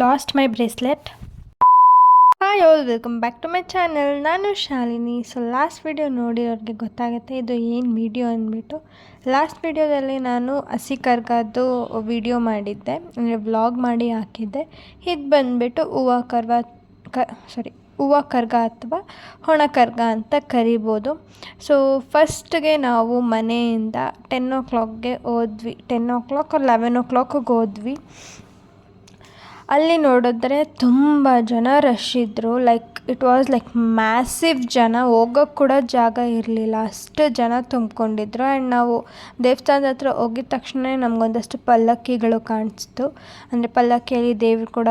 Lost my bracelet hi all welcome back to my channel ನಾನು Shalini. So last video ಅವ್ರಿಗೆ ಗೊತ್ತಾಗುತ್ತೆ, ಇದು ಏನು ವೀಡಿಯೋ ಅಂದ್ಬಿಟ್ಟು. ಲಾಸ್ಟ್ ವೀಡಿಯೋದಲ್ಲಿ ನಾನು ಹಸಿ ಕರ್ಗದ್ದು ವಿಡಿಯೋ ಮಾಡಿದ್ದೆ, ಅಂದರೆ ವ್ಲಾಗ್ ಮಾಡಿ ಹಾಕಿದ್ದೆ. ಇದು ಬಂದುಬಿಟ್ಟು ಹೂವು ಕರ್ವ, ಕ ಸಾರಿ ಹೂವು ಕರ್ಗ ಅಥವಾ ಹೊಣ ಕರ್ಗ ಅಂತ ಕರಿಬೋದು. ಸೊ ಫಸ್ಟ್ಗೆ ನಾವು ಮನೆಯಿಂದ ಟೆನ್ ಓ ಕ್ಲಾಕ್ಗೆ ಹೋದ್ವಿ. ಟೆನ್ ಓ ಕ್ಲಾಕ್ ಲೆವೆನ್ ಓ ಕ್ಲಾಕಿಗೆ ಹೋದ್ವಿ. ಅಲ್ಲಿ ನೋಡಿದ್ರೆ ತುಂಬ ಜನ ರಶ್ ಇದ್ದರು like it was like massive ಜನ. ಹೋಗೋಕ್ಕೆ ಕೂಡ ಜಾಗ ಇರಲಿಲ್ಲ. ಅಷ್ಟು ಜನ ತುಂಬಿಕೊಂಡಿದ್ರು. ಆ್ಯಂಡ್ ನಾವು ದೇವಸ್ಥಾನದ ಹತ್ರ ಹೋಗಿದ ತಕ್ಷಣ ನಮಗೊಂದಷ್ಟು ಪಲ್ಲಕ್ಕಿಗಳು ಕಾಣಿಸ್ತು. ಅಂದರೆ ಪಲ್ಲಕ್ಕಿಯಲ್ಲಿ ದೇವ್ರು ಕೂಡ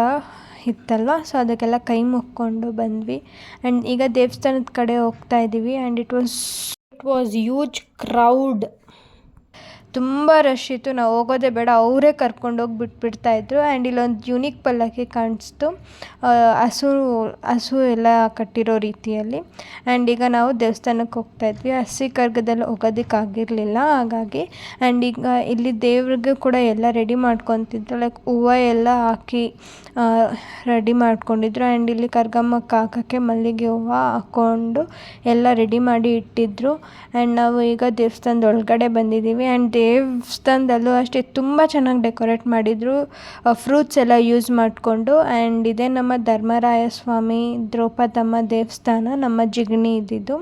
ಇತ್ತಲ್ವ? ಸೊ ಅದಕ್ಕೆಲ್ಲ ಕೈ ಮುಕ್ಕೊಂಡು ಬಂದ್ವಿ. ಆ್ಯಂಡ್ ಈಗ ದೇವಸ್ಥಾನದ ಕಡೆ ಹೋಗ್ತಾ ಇದ್ದೀವಿ and it was it was huge crowd ತುಂಬ ರಶ್ ಇತ್ತು. ನಾವು ಹೋಗೋದೇ ಬೇಡ, ಅವರೇ ಕರ್ಕೊಂಡೋಗಿ ಬಿಟ್ಬಿಡ್ತಾಯಿದ್ರು ಆ್ಯಂಡ್ ಇಲ್ಲೊಂದು ಯುನಿಕ್ ಪಲ್ಲಕ್ಕಿ ಕಾಣಿಸ್ತು. ಹಸು ಹಸು ಎಲ್ಲ ಕಟ್ಟಿರೋ ರೀತಿಯಲ್ಲಿ. ಆ್ಯಂಡ್ ಈಗ ನಾವು ದೇವಸ್ಥಾನಕ್ಕೆ ಹೋಗ್ತಾಯಿದ್ವಿ ಹಸಿ ಕರ್ಗದಲ್ಲಿ ಹೋಗೋದಕ್ಕಾಗಿರಲಿಲ್ಲ ಹಾಗಾಗಿ. ಆ್ಯಂಡ್ ಈಗ ಇಲ್ಲಿ ದೇವ್ರಿಗೆ ಕೂಡ ಎಲ್ಲ ರೆಡಿ ಮಾಡ್ಕೊತಿದ್ರು. ಲೈಕ್ ಹೂವು ಎಲ್ಲ ಹಾಕಿ ರೆಡಿ ಮಾಡ್ಕೊಂಡಿದ್ರು. ಆ್ಯಂಡ್ ಇಲ್ಲಿ ಕರ್ಗಮ್ಮಕ್ಕೆ ಹಾಕೋಕ್ಕೆ ಮಲ್ಲಿಗೆ ಹೂವು ಹಾಕ್ಕೊಂಡು ಎಲ್ಲ ರೆಡಿ ಮಾಡಿ ಇಟ್ಟಿದ್ರು. ಆ್ಯಂಡ್ ನಾವು ಈಗ ದೇವಸ್ಥಾನದ ಒಳಗಡೆ ಬಂದಿದ್ದೀವಿ. ಆ್ಯಂಡ್ ದೇವಸ್ಥಾನದಲ್ಲೂ ಅಷ್ಟೇ ತುಂಬ ಚೆನ್ನಾಗಿ ಡೆಕೋರೇಟ್ ಮಾಡಿದರು. ಫ್ರೂಟ್ಸ್ ಎಲ್ಲ ಯೂಸ್ ಮಾಡಿಕೊಂಡು ಆ್ಯಂಡ್ ಇದೇ ನಮ್ಮ ಧರ್ಮರಾಯ ಸ್ವಾಮಿ ದ್ರೌಪದಮ್ಮ ದೇವಸ್ಥಾನ, ನಮ್ಮ ಜಿಗಣಿ ಇದ್ದಿದ್ದು.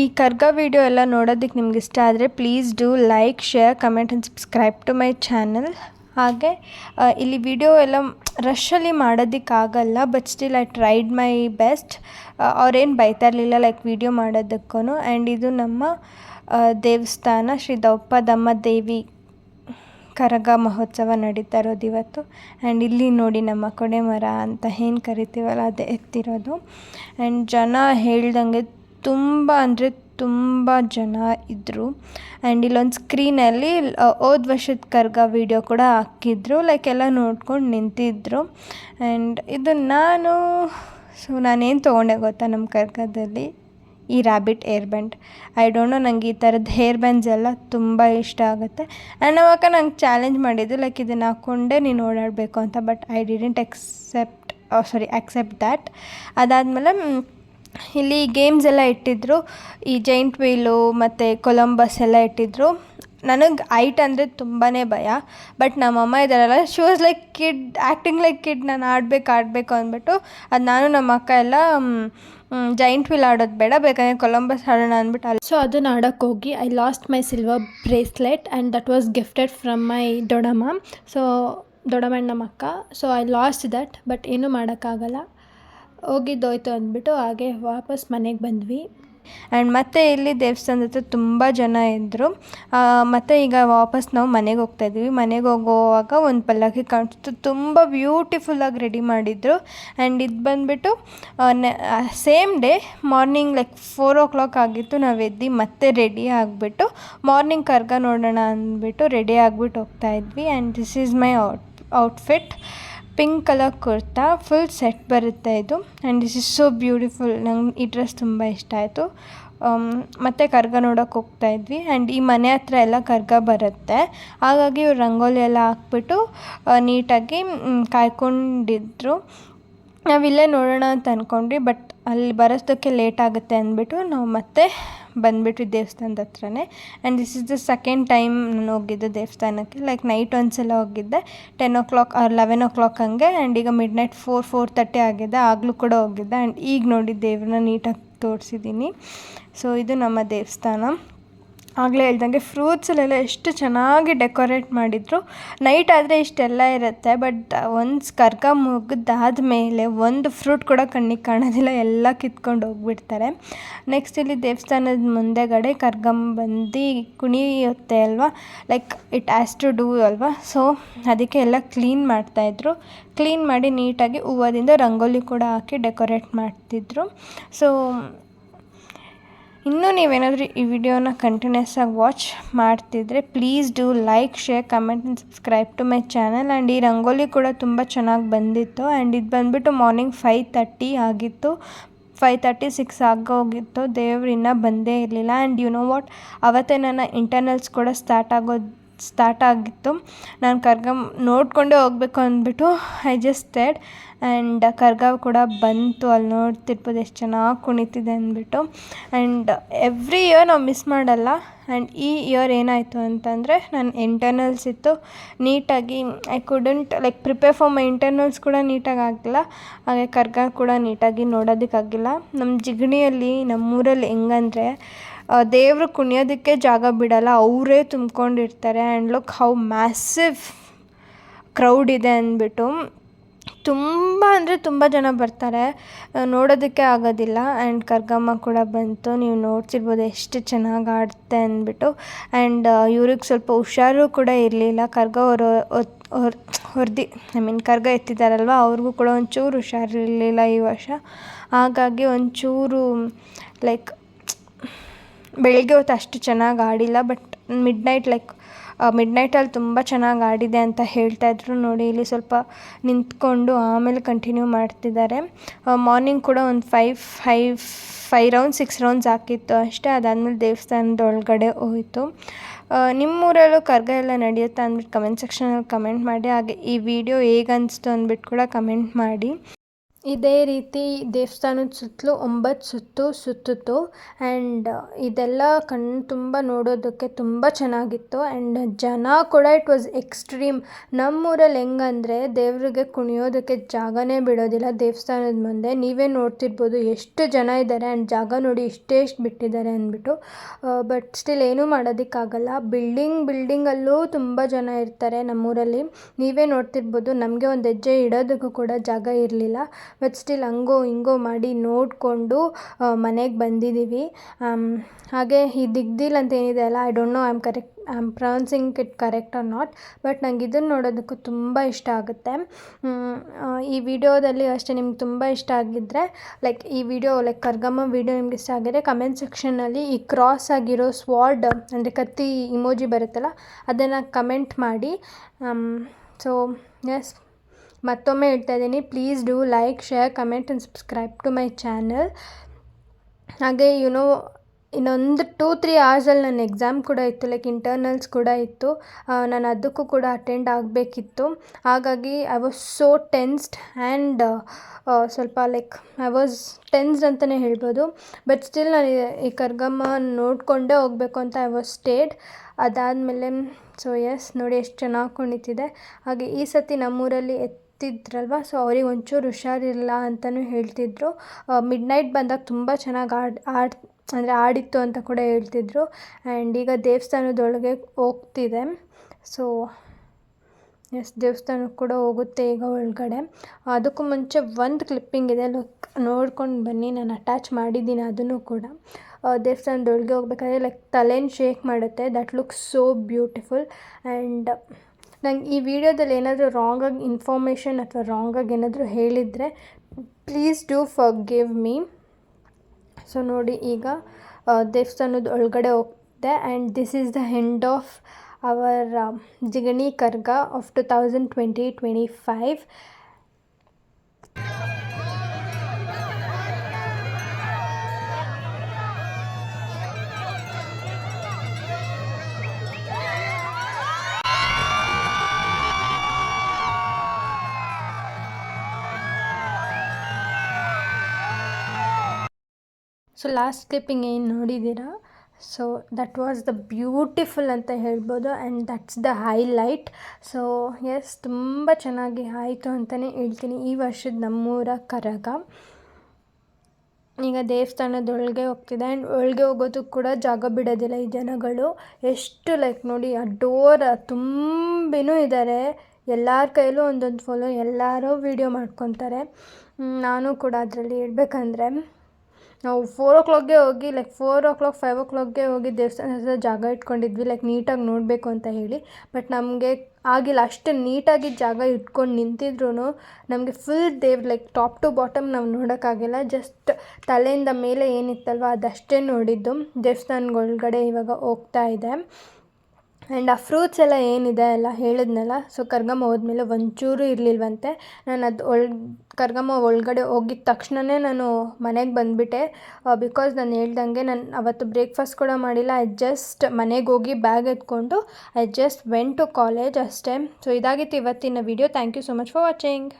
ಈ ಕರ್ಗ ವಿಡಿಯೋ ಎಲ್ಲ ನೋಡೋದಕ್ಕೆ ನಿಮ್ಗೆ ಇಷ್ಟ ಆದರೆ please do like share comment and subscribe to my channel ಹಾಗೆ ಇಲ್ಲಿ ವಿಡಿಯೋ ಎಲ್ಲ ರಶಲ್ಲಿ ಮಾಡೋದಕ್ಕಾಗಲ್ಲ but still I tried my best ಅವ್ರೇನು ಬೈತಾ ಇರಲಿಲ್ಲ ಲೈಕ್ ವಿಡಿಯೋ ಮಾಡೋದಕ್ಕೂ ಆ್ಯಂಡ್ ಇದು ನಮ್ಮ ದೇವಸ್ಥಾನ ಶ್ರೀ ದ್ರೌಪದಮ್ಮ ದೇವಿ ಕರಗ ಮಹೋತ್ಸವ ನಡೀತಾ ಇರೋದು ಇವತ್ತು. ಆ್ಯಂಡ್ ಇಲ್ಲಿ ನೋಡಿ ನಮ್ಮ ಕೊಡೆ ಮರ ಅಂತ ಏನು ಕರಿತೀವಲ್ಲ, ಅದೇ ಎತ್ತಿರೋದು. ಆ್ಯಂಡ್ ಜನ ಹೇಳ್ದಂಗೆ ತುಂಬ ಅಂದರೆ ತುಂಬ ಜನ ಇದ್ದರು ಆ್ಯಂಡ್ ಇಲ್ಲೊಂದು ಸ್ಕ್ರೀನಲ್ಲಿ ಹೋದ ವರ್ಷದ ಕರ್ಗ ವಿಡಿಯೋ ಕೂಡ ಹಾಕಿದ್ರು. ಲೈಕ್ ಎಲ್ಲ ನೋಡ್ಕೊಂಡು ನಿಂತಿದ್ದರು ಆ್ಯಂಡ್ ಇದು ನಾನು ಸೊ ನಾನೇನು ತೊಗೊಂಡೆ ಗೊತ್ತಾ ನಮ್ಮ ಕರ್ಗದಲ್ಲಿ? ಈ rabbit ear band I don't know ನಂಗೆ ಈ ಥರದ್ದು ಹೇರ್ ಬ್ಯಾಂಡ್ಸ್ ಎಲ್ಲ ತುಂಬ ಇಷ್ಟ ಆಗುತ್ತೆ. ಆ್ಯಂಡ್ ಅವಾಗ ನಂಗೆ ಚಾಲೆಂಜ್ ಮಾಡಿದ್ದು ಲೈಕ್ ಇದನ್ನು ಹಾಕ್ಕೊಂಡೇ ನೀನು ಓಡಾಡಬೇಕು ಅಂತ but I didn't except sorry accept that ಅದಾದಮೇಲೆ ಇಲ್ಲಿ ಗೇಮ್ಸ್ ಎಲ್ಲ ಇಟ್ಟಿದ್ದರು ಈ ಜೈಂಟ್ ವೀಲು ಮತ್ತು ಕೊಲಂಬಸ್ ಎಲ್ಲ ಇಟ್ಟಿದ್ದರು ನನಗೆ ಐಟ್ ಅಂದರೆ ತುಂಬಾ ಭಯ ಬಟ್ ನಮ್ಮಮ್ಮ ಇದ್ದಾರಲ್ಲ she was like kid acting like kid ನಾನು ಆಡಬೇಕು ಆಡಬೇಕು ಅಂದ್ಬಿಟ್ಟು ಅದು ನಾನು ನಮ್ಮ ಅಕ್ಕ ಎಲ್ಲ ಜೈಂಟ್ ವೀಲ್ ಆಡೋದು ಬೇಡ, ಬೇಕಂದರೆ ಕೊಲಂಬಸ್ ಆಡೋಣ ಅಂದ್ಬಿಟ್ಟು ಅಲ್ಲಿ. ಸೊ ಅದನ್ನು ಆಡೋಕ್ಕೆ ಹೋಗಿ I lost my silver bracelet and that was gifted from my ದೊಡಮ್ಮ so ದೊಡ್ಡಮ್ಮ ನಮ್ಮ ಅಕ್ಕ. So I lost that but ಏನೂ ಮಾಡೋಕ್ಕಾಗಲ್ಲ. ಹೋಗಿದ್ದೋಯ್ತು ಅಂದ್ಬಿಟ್ಟು ಹಾಗೆ ವಾಪಸ್ ಮನೆಗೆ ಬಂದ್ವಿ. ಆ್ಯಂಡ್ ಮತ್ತೆ ಇಲ್ಲಿ ದೇವಸ್ಥಾನದ ಹತ್ರ ತುಂಬ ಜನ ಇದ್ದರು ಮತ್ತು ಈಗ ವಾಪಸ್ ನಾವು ಮನೆಗೆ ಹೋಗ್ತಾಯಿದ್ವಿ ಮನೆಗೆ ಹೋಗುವಾಗ ಒಂದು ಪಲ್ಲಕ್ಕಿ ಕಾಣಿಸ್ತು ತುಂಬ ಬ್ಯೂಟಿಫುಲ್ಲಾಗಿ ರೆಡಿ ಮಾಡಿದ್ರು. ಆ್ಯಂಡ್ ಇದು ಬಂದುಬಿಟ್ಟು same day morning like four o'clock ಆಗಿತ್ತು. ನಾವು ಎದ್ದು ಮತ್ತೆ ರೆಡಿ ಆಗಿಬಿಟ್ಟು ಮಾರ್ನಿಂಗ್ ಕರ್ಗ ನೋಡೋಣ ಅಂದ್ಬಿಟ್ಟು ರೆಡಿ ಆಗಿಬಿಟ್ಟು ಹೋಗ್ತಾಯಿದ್ವಿ and this is my out outfit pink colour kurta full set ಬರುತ್ತೆ ಇದು. And this is so beautiful ನಂಗೆ ಈ ಡ್ರೆಸ್ ತುಂಬ ಇಷ್ಟ ಆಯಿತು. ಮತ್ತು ಕರ್ಗ ನೋಡೋಕೆ ಹೋಗ್ತಾ ಇದ್ವಿ. ಆ್ಯಂಡ್ ಈ ಮನೆ ಹತ್ರ ಎಲ್ಲ ಕರ್ಗ ಬರುತ್ತೆ. ಹಾಗಾಗಿ ಇವ್ರು ರಂಗೋಲಿ ಎಲ್ಲ ಹಾಕ್ಬಿಟ್ಟು ನೀಟಾಗಿ ಕಾಯ್ಕೊಂಡಿದ್ರು. ನಾವಿಲ್ಲೇ ನೋಡೋಣ ಅಂತ ಅಂದ್ಕೊಂಡ್ವಿ ಬಟ್ ಅಲ್ಲಿ ಬರೋದಕ್ಕೆ ಲೇಟ್ ಆಗುತ್ತೆ ಅಂದ್ಬಿಟ್ಟು ನಾವು ಮತ್ತೆ ಬಂದುಬಿಟ್ವಿ ದೇವಸ್ಥಾನದ ಹತ್ರನೇ. And this is the second time ನಾನು ಹೋಗಿದ್ದು ದೇವಸ್ಥಾನಕ್ಕೆ. ಲೈಕ್ ನೈಟ್ ಒಂದ್ಸಲ ಹೋಗಿದ್ದೆ. Ten o'clock or eleven o'clock ಹಂಗೆ. ಆ್ಯಂಡ್ ಈಗ midnight four four thirty ಆಗಿದೆ ಆಗಲೂ ಕೂಡ ಹೋಗಿದ್ದೆ. ಆ್ಯಂಡ್ ಈಗ ನೋಡಿ ದೇವ್ರನ್ನ ನೀಟಾಗಿ ತೋರಿಸಿದ್ದೀನಿ. ಸೊ ಇದು ನಮ್ಮ ದೇವಸ್ಥಾನ. ಆಗಲೇ ಹೇಳ್ದಂಗೆ ಫ್ರೂಟ್ಸಲ್ಲೆಲ್ಲ ಎಷ್ಟು ಚೆನ್ನಾಗಿ ಡೆಕೋರೇಟ್ ಮಾಡಿದರು. ನೈಟ್ ಆದರೆ ಇಷ್ಟೆಲ್ಲ ಇರುತ್ತೆ ಬಟ್ ಒಂದು ಕರ್ಗ ಮುಗಿದಾದ ಮೇಲೆ ಒಂದು ಫ್ರೂಟ್ ಕೂಡ ಕಣ್ಣಿಗೆ ಕಾಣೋದಿಲ್ಲ, ಎಲ್ಲ ಕಿತ್ಕೊಂಡು ಹೋಗ್ಬಿಡ್ತಾರೆ. ನೆಕ್ಸ್ಟ್ ಇಲ್ಲಿ ದೇವಸ್ಥಾನದ ಮುಂದೆಗಡೆ ಕರ್ಗಮ್ ಬಂದು ಕುಣಿಯುತ್ತೆ ಅಲ್ವಾ? Like it has to do ಅಲ್ವಾ? ಸೊ ಅದಕ್ಕೆ ಎಲ್ಲ ಕ್ಲೀನ್ ಮಾಡ್ತಾಯಿದ್ರು ಕ್ಲೀನ್ ಮಾಡಿ ನೀಟಾಗಿ ಹೂವದಿಂದ ರಂಗೋಲಿ ಕೂಡ ಹಾಕಿ ಡೆಕೋರೇಟ್ ಮಾಡ್ತಿದ್ರು. ಸೊ ಇನ್ನೂ ನೀವೇನಾದರೂ ಈ ವಿಡಿಯೋನ ಕಂಟಿನ್ಯೂಸ್ ಆಗಿ ವಾಚ್ ಮಾಡ್ತಿದ್ರೆ please do like share comment and subscribe to my channel and ಈ ರಂಗೋಲಿ ಕೂಡ ತುಂಬ ಚೆನ್ನಾಗಿ ಬಂದಿತ್ತು. ಆ್ಯಂಡ್ ಇದು ಬಂದುಬಿಟ್ಟು ಮಾರ್ನಿಂಗ್ ಫೈವ್ ತರ್ಟಿ ಆಗಿತ್ತು. ಫೈವ್ ತರ್ಟಿ ಸಿಕ್ಸ್ ಆಗೋಗಿತ್ತು ದೇವ್ರು ಇನ್ನೂ ಬಂದೇ ಇರಲಿಲ್ಲ. ಆ್ಯಂಡ್ ಯು ನೋ ವಾಟ್ ಅವತ್ತೇ ನನ್ನ ಇಂಟರ್ನಲ್ಸ್ ಕೂಡ ಸ್ಟಾರ್ಟ್ ಆಗೋದು ಸ್ಟಾರ್ಟ್ ಆಗಿತ್ತು. ನಾನು ಕರ್ಗ ನೋಡಿಕೊಂಡೇ ಹೋಗಬೇಕು ಅಂದ್ಬಿಟ್ಟು I just stayed and Karaga ಕೂಡ ಬಂತು. ಅಲ್ಲಿ ನೋಡ್ತಿರ್ಬೋದು ಎಷ್ಟು ಚೆನ್ನಾಗಿ ಕುಣಿತಿದೆ ಅಂದ್ಬಿಟ್ಟು. ಆ್ಯಂಡ್ ಎವ್ರಿ ಇಯರ್ ನಾವು ಮಿಸ್ ಮಾಡಲ್ಲ. ಆ್ಯಂಡ್ ಈ ಇಯರ್ ಏನಾಯಿತು ಅಂತಂದರೆ ನನ್ನ ಇಂಟರ್ನಲ್ಸ್ ಇತ್ತು. ನೀಟಾಗಿ I couldn't like prepare for my internals ಕೂಡ ನೀಟಾಗಿ ಆಗಿಲ್ಲ ಹಾಗೆ ಕರ್ಗ ಕೂಡ ನೀಟಾಗಿ ನೋಡೋದಕ್ಕಾಗಿಲ್ಲ ನಮ್ಮ ಜಿಗಣಿಯಲ್ಲಿ, ನಮ್ಮೂರಲ್ಲಿ ಹೆಂಗಂದ್ರೆ ದೇವರು ಕುಣಿಯೋದಕ್ಕೆ ಜಾಗ ಬಿಡಲ್ಲ, ಅವರೇ ತುಂಬ್ಕೊಂಡಿರ್ತಾರೆ. And look how massive crowd ಇದೆ ಅಂದ್ಬಿಟ್ಟು ತುಂಬ ಅಂದರೆ ತುಂಬ ಜನ ಬರ್ತಾರೆ. ನೋಡೋದಕ್ಕೆ ಆಗೋದಿಲ್ಲ. ಆ್ಯಂಡ್ ಕರ್ಗಮ್ಮ ಕೂಡ ಬಂತು. ನೀವು ನೋಡ್ತಿರ್ಬೋದು ಎಷ್ಟು ಚೆನ್ನಾಗಿ ಆಡುತ್ತೆ ಅಂದ್ಬಿಟ್ಟು. ಆ್ಯಂಡ್ ಇವ್ರಿಗೆ ಸ್ವಲ್ಪ ಹುಷಾರು ಕೂಡ ಇರಲಿಲ್ಲ. ಕರ್ಗ ಅವರು ಹೊರ್ದಿ ಐ ಮೀನ್ ಕರ್ಗ ಎತ್ತಿದ್ದಾರಲ್ವ ಅವ್ರಿಗೂ ಕೂಡ ಒಂಚೂರು ಹುಷಾರಿರಲಿಲ್ಲ ಈ ವರ್ಷ. ಹಾಗಾಗಿ ಒಂಚೂರು ಲೈಕ್ ಬೆಳಗ್ಗೆ ಹೊತ್ತು ಅಷ್ಟು ಚೆನ್ನಾಗಿ ಆಡಿಲ್ಲ ಬಟ್ ಮಿಡ್ ನೈಟ್ ಲೈಕ್ ಮಿಡ್ ನೈಟಲ್ಲಿ ತುಂಬ ಚೆನ್ನಾಗಿ ಆಡಿದೆ ಅಂತ ಹೇಳ್ತಾ ಹೇಳ್ತಾಯಿದ್ರು ನೋಡಿ, ಇಲ್ಲಿ ಸ್ವಲ್ಪ ನಿಂತ್ಕೊಂಡು ಆಮೇಲೆ ಕಂಟಿನ್ಯೂ ಮಾಡ್ತಿದ್ದಾರೆ. ಮಾರ್ನಿಂಗ್ ಕೂಡ ಒಂದು five five five round six rounds ಹಾಕಿತ್ತು ಅಷ್ಟೇ. ಅದಾದಮೇಲೆ ದೇವಸ್ಥಾನದ ಒಳಗಡೆ ಹೋಯಿತು ನಿಮ್ಮೂರಲ್ಲೂ ಕರ್ಗ ಎಲ್ಲ ನಡೆಯುತ್ತಾ ಅಂದ್ಬಿಟ್ಟು ಕಮೆಂಟ್ ಸೆಕ್ಷನಲ್ಲಿ ಕಮೆಂಟ್ ಮಾಡಿ. ಹಾಗೆ ಈ ವಿಡಿಯೋ ಹೇಗೆ ಅನಿಸ್ತು ಅಂದ್ಬಿಟ್ಟು ಕೂಡ ಕಮೆಂಟ್ ಮಾಡಿ. ಇದೇ ರೀತಿ ದೇವಸ್ಥಾನದ ಸುತ್ತಲೂ ಒಂಬತ್ತು ಸುತ್ತು ಸುತ್ತಿತು ಆ್ಯಂಡ್ ಇದೆಲ್ಲ ಕಣ್ಣು ತುಂಬ ನೋಡೋದಕ್ಕೆ ತುಂಬ ಚೆನ್ನಾಗಿತ್ತು ಆ್ಯಂಡ್ ಜನ ಕೂಡ ಇಟ್ ವಾಸ್ ಎಕ್ಸ್ಟ್ರೀಮ್. ನಮ್ಮೂರಲ್ಲಿ ಹೆಂಗಂದ್ರೆ ದೇವರಿಗೆ ಕುಣಿಯೋದಕ್ಕೆ ಜಾಗನೇ ಬಿಡೋದಿಲ್ಲ. ದೇವಸ್ಥಾನದ ಮುಂದೆ ನೀವೇ ನೋಡ್ತಿರ್ಬೋದು ಎಷ್ಟು ಜನ ಇದ್ದಾರೆ ಆ್ಯಂಡ್ ಜಾಗ ನೋಡಿ ಇಷ್ಟೇ ಎಷ್ಟು ಬಿಟ್ಟಿದ್ದಾರೆ ಅಂದ್ಬಿಟ್ಟು. ಬಟ್ ಸ್ಟಿಲ್ ಏನೂ ಮಾಡೋದಕ್ಕಾಗಲ್ಲ. ಬಿಲ್ಡಿಂಗ್ ಬಿಲ್ಡಿಂಗಲ್ಲೂ ತುಂಬ ಜನ ಇರ್ತಾರೆ ನಮ್ಮೂರಲ್ಲಿ. ನೀವೇ ನೋಡ್ತಿರ್ಬೋದು. ನಮಗೆ ಒಂದು ಹೆಜ್ಜೆ ಇಡೋದಕ್ಕೂ ಕೂಡ ಜಾಗ ಇರಲಿಲ್ಲ. ಬಟ್ ಸ್ಟಿಲ್ ಹಂಗೋ ಹಿಂಗೋ ಮಾಡಿ ನೋಡಿಕೊಂಡು ಮನೆಗೆ ಬಂದಿದ್ದೀವಿ ಹಾಗೆ ಈ ದಿಗ್ದಿಲ್ ಅಂತ ಏನಿದೆ ಅಲ್ಲ I don't know I am correct I am pronouncing it correct or not but ನಂಗೆ ಇದನ್ನು ನೋಡೋದಕ್ಕೂ ತುಂಬ ಇಷ್ಟ ಆಗುತ್ತೆ. ಈ ವಿಡಿಯೋದಲ್ಲಿ ಅಷ್ಟೇ ನಿಮ್ಗೆ ತುಂಬ ಇಷ್ಟ ಆಗಿದ್ದರೆ ಲೈಕ್ ಈ ವಿಡಿಯೋ ಲೈಕ್ ಕರ್ಗಮ್ಮ ವಿಡಿಯೋ ನಿಮ್ಗೆ ಇಷ್ಟ ಆಗಿದ್ರೆ ಕಮೆಂಟ್ ಸೆಕ್ಷನ್ನಲ್ಲಿ ಈ ಕ್ರಾಸ್ ಆಗಿರೋ ಸ್ವಾರ್ಡ್ ಅಂದರೆ ಕತ್ತಿ ಇಮೋಜಿ ಬರುತ್ತಲ್ಲ, ಅದನ್ನು ಕಮೆಂಟ್ ಮಾಡಿ. ಸೊ ಎಸ್ ಮತ್ತೊಮ್ಮೆ ಹೇಳ್ತಾ ಇದ್ದೀನಿ. Please do like share comment and subscribe to my channel ಹಾಗೆ ಯುನೋ ಇನ್ನೊಂದು ಟೂ ತ್ರೀ ಅವರ್ಸಲ್ಲಿ ನನ್ನ ಎಕ್ಸಾಮ್ ಕೂಡ ಇತ್ತು ಲೈಕ್ ಇಂಟರ್ನಲ್ಸ್ ಕೂಡ ಇತ್ತು. ನಾನು ಅದಕ್ಕೂ ಕೂಡ ಅಟೆಂಡ್ ಆಗಬೇಕಿತ್ತು. ಹಾಗಾಗಿ I was so tensed and ಸ್ವಲ್ಪ ಲೈಕ್ ಐ ವಾಸ್ ಟೆನ್ಸ್ಡ್ ಅಂತಲೇ ಹೇಳ್ಬೋದು. ಬಟ್ ಸ್ಟಿಲ್ ನಾನು ಈ ಕರ್ಗಮ್ಮ ನೋಡಿಕೊಂಡೇ ಹೋಗಬೇಕು ಅಂತ ಐ ವಾಸ್ ಸ್ಟೇಡ್ ಅದಾದಮೇಲೆ ಸೊ ಎಸ್ ನೋಡಿ ಎಷ್ಟು ಚೆನ್ನಾಗಿ ಕುಣಿತಿದೆ. ಹಾಗೆ, ಈ ಸತಿ ನಮ್ಮೂರಲ್ಲಿ ಎತ್ ಎತ್ತಿದ್ರಲ್ವ ಸೊ ಅವ್ರಿಗೆ ಒಂಚೂರು ಹುಷಾರಿಲ್ಲ ಅಂತಲೂ ಹೇಳ್ತಿದ್ರು. ಮಿಡ್ ನೈಟ್ ಬಂದಾಗ ತುಂಬ ಚೆನ್ನಾಗಿ ಆಡಿ ಆಡಿ, ಅಂದರೆ ಆಡಿತ್ತು ಅಂತ ಕೂಡ ಹೇಳ್ತಿದ್ರು. ಆ್ಯಂಡ್ ಈಗ ದೇವಸ್ಥಾನದೊಳಗೆ ಹೋಗ್ತಿದೆ. ಸೊ ಎಸ್ ದೇವಸ್ಥಾನಕ್ಕೆ ಕೂಡ ಹೋಗುತ್ತೆ ಈಗ ಒಳಗಡೆ. ಅದಕ್ಕೂ ಮುಂಚೆ ಒಂದು ಕ್ಲಿಪ್ಪಿಂಗ್ ಇದೆ. ಲುಕ್ ನೋಡ್ಕೊಂಡು ಬನ್ನಿ. ನಾನು ಅಟ್ಯಾಚ್ ಮಾಡಿದ್ದೀನಿ ಅದನ್ನು ಕೂಡ. ದೇವಸ್ಥಾನದೊಳಗೆ ಹೋಗ್ಬೇಕಾದ್ರೆ ಲೈಕ್ ತಲೆನ ಶೇಕ್ ಮಾಡುತ್ತೆ. That looks so beautiful and ನಂಗೆ ಈ ವಿಡಿಯೋದಲ್ಲಿ ಏನಾದರೂ ರಾಂಗಾಗಿ ಇನ್ಫಾರ್ಮೇಷನ್ ಅಥವಾ ರಾಂಗಾಗಿ ಏನಾದರೂ ಹೇಳಿದರೆ please do forgive me so ನೋಡಿ ಈಗ ದೇವಸ್ಥಾನದ ಒಳಗಡೆ ಹೋಗ್ತಿದೆ and this is the end of our Jigani Karaga of two thousand twenty twenty five so last clipping ಏನು ನೋಡಿದ್ದೀರಾ? So that was the beautiful ಅಂತ ಹೇಳ್ಬೋದು and that's the highlight so yes ತುಂಬ ಚೆನ್ನಾಗಿ ಆಯಿತು ಅಂತಲೇ ಹೇಳ್ತೀನಿ ಈ ವರ್ಷದ ನಮ್ಮೂರ ಕರಗ. ಈಗ ದೇವಸ್ಥಾನದೊಳಗೆ ಹೋಗ್ತಿದೆ ಆ್ಯಂಡ್ ಒಳಗೆ ಹೋಗೋದಕ್ಕೆ ಕೂಡ ಜಾಗ ಬಿಡೋದಿಲ್ಲ ಈ ಜನಗಳು. ಎಷ್ಟು ಲೈಕ್ ನೋಡಿ ಆ ಡೋರ್ ತುಂಬಿನೂ ಇದ್ದಾರೆ ಎಲ್ಲರ ಕೈಯಲ್ಲೂ ಒಂದೊಂದು ಫೋನು ಎಲ್ಲರೂ ವೀಡಿಯೋ ಮಾಡ್ಕೊತಾರೆ. ನಾನು ಕೂಡ ಅದರಲ್ಲಿ ಹೇಳ್ಬೇಕಂದ್ರೆ ನಾವು ಫೋರ್ ಓ ಕ್ಲಾಕ್ಗೆ ಹೋಗಿ like four o'clock five ಓ ಕ್ಲಾಕ್ಗೆ ಹೋಗಿ ದೇವಸ್ಥಾನ ಹತ್ರ ಜಾಗ ಇಟ್ಕೊಂಡಿದ್ವಿ ಲೈಕ್ ನೀಟಾಗಿ ನೋಡಬೇಕು ಅಂತ ಹೇಳಿ. ಬಟ್ ನಮಗೆ ಆಗಿಲ್ಲ, ಅಷ್ಟು ನೀಟಾಗಿ ಜಾಗ ಇಟ್ಕೊಂಡು ನಿಂತಿದ್ರು ನಮಗೆ ಫುಲ್ ದೇವ್ ಲೈಕ್ ಟಾಪ್ ಟು ಬಾಟಮ್ ನಾವು ನೋಡೋಕ್ಕಾಗಿಲ್ಲ ಜಸ್ಟ್ ತಲೆಯಿಂದ ಮೇಲೆ ಏನಿತ್ತಲ್ವ, ಅದಷ್ಟೇ ನೋಡಿದ್ದು. ದೇವಸ್ಥಾನಗಳೊಳಗಡೆ ಇವಾಗ ಹೋಗ್ತಾ ಇದೆ. ಆ್ಯಂಡ್ ಆ ಫ್ರೂಟ್ಸ್ ಎಲ್ಲ ಏನಿದೆ ಎಲ್ಲ ಹೇಳಿದ್ನಲ್ಲ ಸೊ ಕರ್ಗಮ್ಮ ಹೋದ್ಮೇಲೆ ಒಂಚೂರು ಇರಲಿಲ್ವಂತೆ. ನಾನು ಅದು ಒಳ, ಕರ್ಗಮ್ಮ ಒಳಗಡೆ ಹೋಗಿದ ತಕ್ಷಣವೇ ನಾನು ಮನೆಗೆ ಬಂದುಬಿಟ್ಟೆ. ಬಿಕಾಸ್ ನಾನು ಹೇಳ್ದಂಗೆ ನಾನು ಅವತ್ತು ಬ್ರೇಕ್ಫಾಸ್ಟ್ ಕೂಡ ಮಾಡಿಲ್ಲ ಐ ಜಸ್ಟ್ ಮನೆಗೆ ಹೋಗಿ ಬ್ಯಾಗ್ ಎತ್ಕೊಂಡು I just went to college ಅಷ್ಟೇ. ಸೊ ಇದಾಗಿತ್ತು ಇವತ್ತಿನ video thank you so much for watching